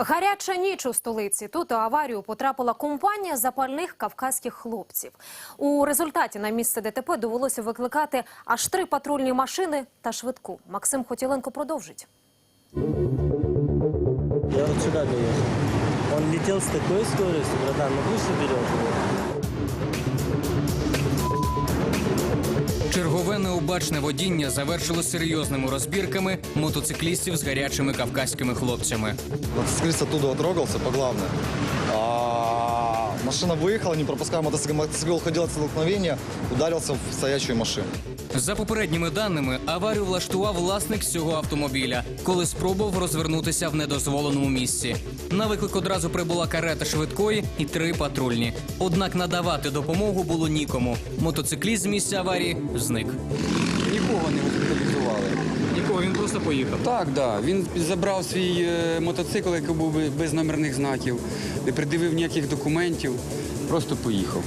Гаряча ніч у столиці. Тут у аварію потрапила компанія запальних кавказьких хлопців. У результаті на місце ДТП довелося викликати аж три патрульні машини та швидку. Максим Хотіленко продовжить. Я вот сюда доехал. Он летел с такой скоростью, братан, ну пусть уберет его. Чергове необачне водіння завершило серйозними розбірками мотоциклістів з гарячими кавказькими хлопцями. Мотоциклист оттуда трогался по главной. А машина выехала, не пропуская мотоцикл. Мотоцикл уходил от столкновения, ударился в стоячую машину. За попередніми даними, аварію влаштував власник цього автомобіля, коли спробував розвернутися в недозволеному місці. На виклик одразу прибула карета швидкої і три патрульні. Однак надавати допомогу було нікому. Мотоцикліст з місця аварії зник. Нікого не госпіталізували. Нікого він просто поїхав. Так, да. Він забрав свій е, мотоцикл, який був без номерних знаків, не придивив ніяких документів, просто поїхав.